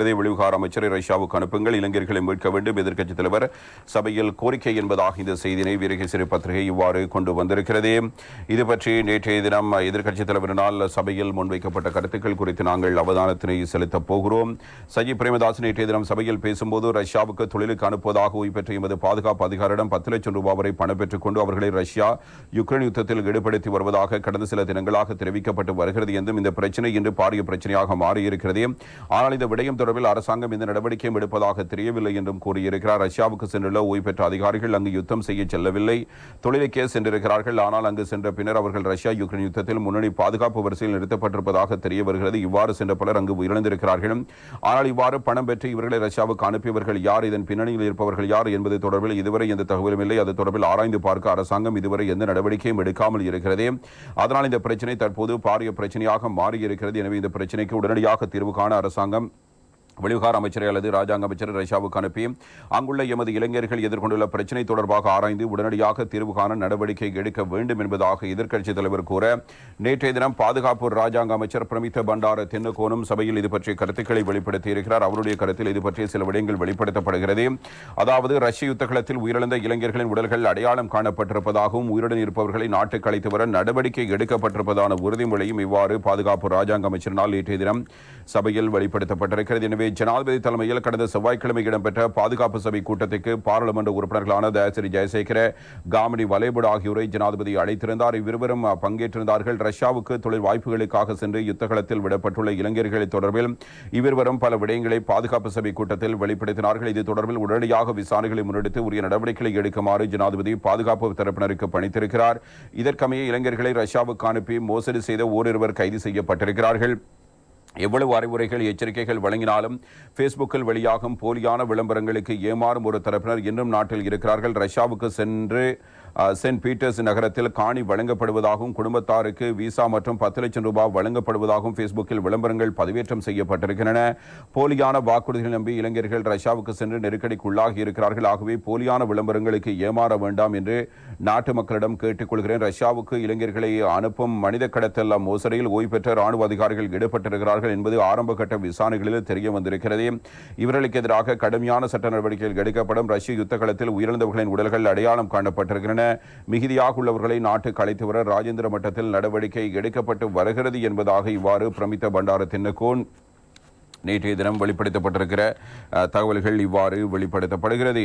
வெளி வெளிவிகார அமைச்சரை ரஷ்யாவுக்கு அனுப்புங்கள் இளைஞர்களை மீட்க வேண்டும் எதிர்க்கட்சித் தலைவர் சபையில் கோரிக்கை என்பதாக இந்த செய்தியினை வீரகேசரி பத்திரிகை இவ்வாறு கொண்டு வந்திருக்கிறது. இது பற்றி நேற்றைய தினம் எதிர்க்கட்சித் தலைவரினால் சபையில் முன்வைக்கப்பட்ட கருத்துக்கள் குறித்து நாங்கள் அவதானத்தினை செலுத்தப் போகிறோம். சஜித் பிரேமதாஸ் நேற்றைய தினம் சபையில் பேசும்போது ரஷ்யாவுக்கு தொழிலுக்கு அனுப்புவதாக ஓய்வு பெற்ற எமது பாதுகாப்பு அதிகாரிடம் பத்து லட்சம் ரூபாய் வரை பணம் பெற்றுக் கொண்டு அவர்களை ரஷ்யா யுக்ரைன் யுத்தத்தில் ஈடுபடுத்தி வருவதாக கடந்த சில தினங்களாக தெரிவிக்கப்பட்டு வருகிறது என்றும் இந்த பிரச்சனை இன்று பாரிய பிரச்சனையாக மாறியிருக்கிறது. ஆனால் இந்த விடயம் தொடர்பில் அரசாங்கம் இந்த நடவடிக்கையும் எடுப்பதாக தெரியவில்லை என்றும் கூறியிருக்கிறார். ரஷ்யாவுக்கு சென்றுள்ள ஓய்வு பெற்ற அதிகாரிகள் அங்கு யுத்தம் செய்ய செல்லவில்லை. தொழிலுக்கே சென்றிருக்கிறார்கள். ஆனால் அங்கு சென்ற பின்னர் அவர்கள் ரஷ்யா யுக்ரைன் யுத்தத்தில் முன்னணி பாதுகாப்பு வரிசையில் நிறுத்தப்பட்டிருப்பதாக தெரிய வருகிறது இவ்வாறு சென்ற பலர் அங்கு உயிரிழந்திருக்கிறார்கள் ஆனால் இவ்வாறு பணம் பெற்று இவர்களை ரஷ்யாவுக்கு அனுப்பியவர்கள் யார்? இதன் பின்னணியில் இருப்பவர்கள் யார் என்பது தொடர்பில் இதுவரை எந்த தகவலும் இல்லை. அது தொடர்பில் ஆராய்ந்து பார்க்க அரசாங்கம் இதுவரை எந்த நடவடிக்கையும் எடுக்காமல் இருக்கிறது. அதனால் இந்த பிரச்சனை தற்போது பாரிய பிரச்சனையாக மாறியிருக்கிறது. எனவே இந்த பிரச்சனைக்கு உடனடியாக தீர்வு காண அரசாங்கம் வெளிவிகார அமைச்சரை அல்லது ராஜாங்க அமைச்சர் ரஷ்யாவுக்கு அனுப்பி அங்குள்ள எமது இளைஞர்கள் எதிர்கொண்டுள்ள பிரச்சினை தொடர்பாக ஆராய்ந்து உடனடியாக தீர்வு காண நடவடிக்கை எடுக்க வேண்டும் என்பதாக எதிர்க்கட்சித் தலைவர் கூற நேற்றைய தினம் பாதுகாப்பு ராஜாங்க அமைச்சர் பிரமித்த பண்டார தென்னகோனும் சபையில் இது பற்றிய கருத்துக்களை வெளிப்படுத்தியிருக்கிறார் அவருடைய கருத்தில் இது பற்றிய சில விடயங்கள் வெளிப்படுத்தப்படுகிறது. அதாவது ரஷ்ய யுத்தகலத்தில் உயிரிழந்த இளைஞர்களின் உடல்கள் அடையாளம் காணப்பட்டிருப்பதாகவும் உயிருடன் இருப்பவர்களை நாட்டுக்கு அழைத்து வர நடவடிக்கை எடுக்கப்பட்டிருப்பதான உறுதிமொழியும் இவ்வாறு பாதுகாப்பு ராஜாங்க அமைச்சரினால் நேற்றைய தினம் சபையில் வெளிப்படுத்தப்பட்டிருக்கிறது. எனவே ஜனாதிபதி தலைமையில் கடந்த செவ்வாய்க்கிழமை இடம்பெற்ற பாதுகாப்பு சபை கூட்டத்திற்கு பாராளுமன்ற உறுப்பினர்களான தயாசிரி ஜெயசேகர காமினி வலேபுட் ஆகியோரை ஜனாதிபதி அழைத்திருந்தார். இவ்விருவரும் பங்கேற்றிருந்தார்கள். ரஷ்யாவுக்கு தொழில் வாய்ப்புகளுக்காக சென்று யுத்தகலத்தில் விடப்பட்டுள்ள இளைஞர்களை தொடர்பில் இவ்விருவரும் பல விடயங்களை பாதுகாப்பு சபை கூட்டத்தில் வெளிப்படுத்தினார்கள். இது தொடர்பில் உடனடியாக விசாரணைகளை முன்னெடுத்து உரிய நடவடிக்கைகளை எடுக்குமாறு ஜனாதிபதி பாதுகாப்பு தரப்பினருக்கு பணித்திருக்கிறார். இதற்கமைய இளைஞர்களை ரஷ்யாவுக்கு அனுப்பி மோசடி செய்த ஓரிருவர் கைது செய்யப்பட்டிருக்கிறார்கள். எவ்வளவு அறிவுரைகள் எச்சரிக்கைகள் வழங்கினாலும் ஃபேஸ்புக்கில் வெளியாகும் போலியான விளம்பரங்களுக்கு ஏமாறும் ஒரு தரப்பினர் இன்னும் நாட்டில் இருக்கிறார்கள். ரஷ்யாவுக்கு சென்று சென்ட் பீட்டர்ஸ் நகரத்தில் காணி வழங்கப்படுவதாகவும் குடும்பத்தாருக்கு விசா மற்றும் பத்து லட்சம் ரூபாய் வழங்கப்படுவதாகவும் ஃபேஸ்புக்கில் விளம்பரங்கள் பதிவேற்றம் செய்யப்பட்டிருக்கின்றன. போலியான வாக்குறுதிகள் நம்பி இளைஞர்கள் ரஷ்யாவுக்கு சென்று நெருக்கடிக்குள்ளாகி இருக்கிறார்கள். ஆகவே போலியான விளம்பரங்களுக்கு ஏமாற வேண்டாம் என்று நாட்டு மக்களிடம் கேட்டுக்கொள்கிறேன். ரஷ்யாவுக்கு இளைஞர்களை அனுப்பும் மனித கடத்தல் மோசடியில் ஓய்வு பெற்ற ராணுவ அதிகாரிகள் ஈடுபட்டிருக்கிறார்கள் என்பது ஆரம்ப கட்ட விசாரணைகளில் தெரிய வந்திருக்கிறது இவர்களுக்கு எதிராக கடுமையான சட்ட நடவடிக்கைகள் எடுக்கப்படும். ரஷ்ய யுத்த களத்தில் உயிரிழந்தவர்களின் உடல்கள் அடையாளம் காணப்பட்டிருக்கின்றன. மிகுதியாக உள்ளவர்களை நாட்டுக்கு அழைத்து வர ராஜேந்திர மட்டத்தில் நடவடிக்கை எடுக்கப்பட்டு வருகிறது என்பதாக இவ்வாறு பிரமித்த பண்டார தின்னகோன் நேற்றைய தினம் வெளிப்படுத்தப்பட்டிருக்கிற தகவல்கள் இவ்வாறு வெளிப்படுத்தப்படுகிறது.